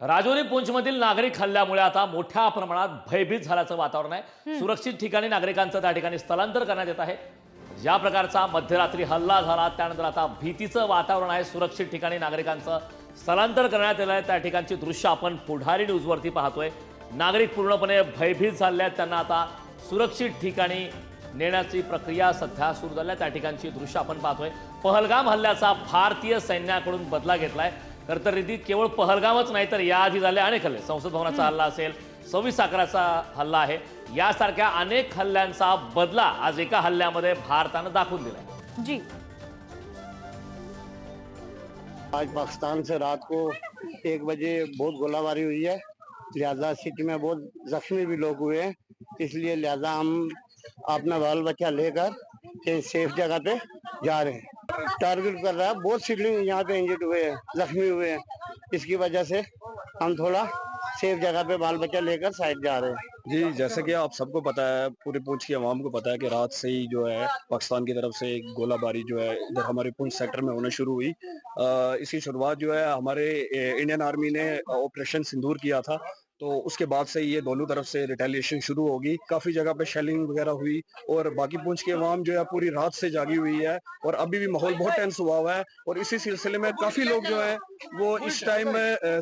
राजौरी पुंछमधील नागरिक हल्ल्यामुळे आता मोठ्या प्रमाणात भयभीत झाल्याचं वातावरण आहे. सुरक्षित ठिकाणी नागरिकांचं त्या ठिकाणी स्थलांतर करण्यात येत आहे. ज्या प्रकारचा मध्यरात्री हल्ला झाला त्यानंतर आता भीतीचं वातावरण आहे. सुरक्षित ठिकाणी नागरिकांचं स्थलांतर करण्यात येलं आहे. त्या ठिकाणची दृश्य आपण पुढारी न्यूजवरती पाहतोय. नागरिक पूर्णपणे भयभीत झाले आहेत. त्यांना आता सुरक्षित ठिकाणी नेण्याची प्रक्रिया सध्या सुरू झाली आहे. त्या ठिकाणची दृश्य आपण पाहतोय. पहलगाम हल्ल्याचा भारतीय सैन्याकडून बदला घेतलाय. खरं तर रीती केवळ पहलगामच नाही तर याआधी झाले अनेक हल्ले. संसद भवनाचा हल्ला असेल सव्वीस अकराचा हल्ला आहे. यासारख्या अनेक हल्ल्यांचा बदला आज एका हल्ल्यामध्ये भारतानं दाखवून दिलाय. जी. आज पाकिस्तान से रात को एक बजे बहुत गोलाबारी हुई है. लिहाजा सिटी में बहुत जख्मी भी लोग हुए हैं. इसलिए लिहाजा हम अपना बाल बच्चा लेकर सेफ जगह पे जा रहे हैं। टारगेट कर रहा है। बहुत सिडलिंग यहाँ पे इंजर्ड हुए हैं जख्मी हुए हैं। इसकी वजह से हम थोड़ा सेफ़ जगह पे बाल बच्चा लेकर साइड जा रहे हैं। जी जैसे कि आप सबको पता है पूरे पूंछ की आवाम को पता है कि रात से ही जो है पाकिस्तान की तरफ़ से एक गोलाबारी जो है इधर हमारे पुंछ सेक्टर में होना शुरू हुई। अ, इसकी शुरुआत जो है हमारे इंडियन आर्मी ने ऑपरेशन सिंदूर किया था। तो उसके बाद से ये दोनों तरफ़ से रिटेलिएशन शुरू होगी। काफ़ी जगह पे शेलिंग वगैरह हुई और बाकी पूछ के अवाम जो है पूरी रात से जागी हुई है और अभी भी माहौल बहुत टेंस हुआ हुआ है और इसी सिलसिले में काफ़ी लोग जो है वो इस टाइम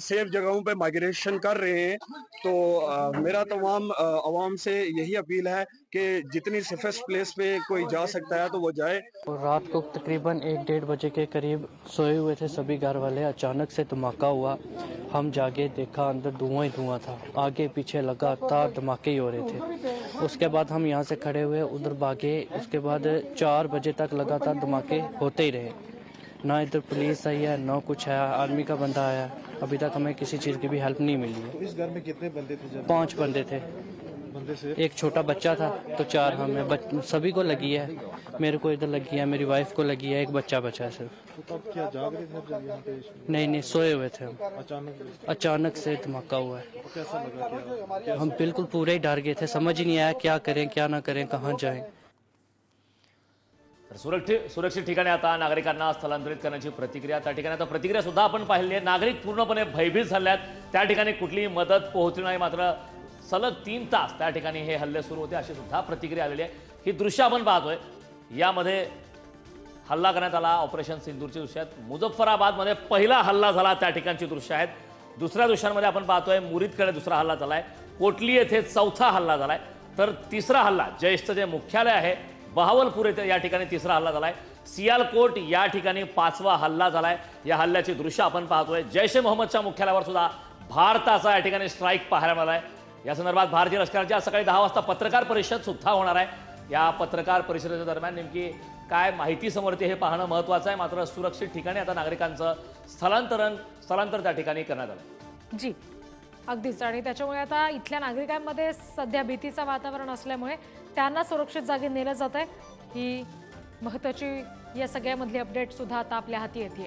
सेफ़ जगहों पर माइग्रेशन कर रहे हैं। तो आ, मेरा तमाम आवाम से यही अपील है कि जितनी सेफेस्ट प्लेस पे कोई जा सकता है तो वो जाए। और रात को तकरीबन एक डेढ़ बजे के करीब सोए हुए थे सभी घर वाले। अचानक से धमाका हुआ। हम जागे देखा अंदर धुआँ ही धुआँ था। आगे पीछे लगातार धमाके ही हो रहे थे। उसके बाद हम यहाँ से खड़े हुए उधर भागे। उसके बाद चार बजे तक लगातार धमाके होते ही रहे। ना इधर पुलिस आई है ना कुछ है। आर्मी का बंदा आया। अभी तक हमें किसी चीज़ की भी हेल्प नहीं मिली है। इस घर में कितने बंदे थे पाँच बंदे थे। एक छोटा बच्चा था तो चार हमें बच, सभी को लगी है। मेरे को इधर लगी है मेरी वाइफ को लगी है एक बच्चा बचा है सिर्फ़। तो तब क्या जाग रहे थे जब यहाँ पे? इस- नहीं नहीं सोए हुए थे हम। अचानक अचानक से धमाका हुआ है। तो कैसा लगा क्या? हम बिल्कुल पूरे ही डर गए थे समझ ही नहीं आया क्या करें क्या ना करें कहाँ जाएँ। तर सुरक्षित सुरक्षित ठिकाणी आता नागरिकांना स्थलांतरित करण्याची प्रतिक्रिया त्या ठिकाणी. आता प्रतिक्रिया सुद्धा आपण पाहिली आहे. नागरिक पूर्णपणे भयभीत त्या ठिकाणी कुठलीही मदत पोहोचली नाही मात्र सलग तीन तास त्या ठिकाणी हे हल्ले सुरू होते अशी सुद्धा प्रतिक्रिया आलेली आहे. ही दृश्य आपण पाहतोय. यामध्ये हल्ला करण्यात आला ऑपरेशन सिंदूरच्या दृश्य आहेत मुझफ्फराबादमध्ये पहिला हल्ला झाला त्या ठिकाणची दृश्य आहेत. दुसऱ्या दृश्यांमध्ये आपण पाहतोय मुरीदकडे दुसरा हल्ला झाला आहे कोटली येथे चौथा हल्ला झाला आहे तर तिसरा हल्ला ज्येष्ठ जे मुख्यालय आहे बहावलपूर येथे या ठिकाणी तिसरा हल्ला झाला आहे सियालकोट या ठिकाणी पाचवा हल्ला झाला आहे या हल्ल्याची दृश्य आपण पाहतोय. जैश ए मोहम्मदच्या मुख्यालयावर सुद्धा भारताचा या ठिकाणी स्ट्राईक पाहायला आहे या संदर्भात भारतीय लष्कराची आज सकाळी दहा वाजता पत्रकार परिषद सुद्धा होणार आहे. या पत्रकार परिषदेच्या दरम्यान नेमकी काय माहिती समोर येते हे पाहणं महत्त्वाचं आहे. मात्र सुरक्षित ठिकाणी आता नागरिकांचं स्थलांतरण स्थलांतर त्या ठिकाणी करण्यात आलं. जी अगदीच. आणि त्याच्यामुळे आता इथल्या नागरिकांमध्ये सध्या भीतीचं वातावरण असल्यामुळे त्यांना सुरक्षित जागी नेलं जात आहे. ही महत्वाची या सगळ्यामधली अपडेट सुद्धा आता आपल्या हाती येते.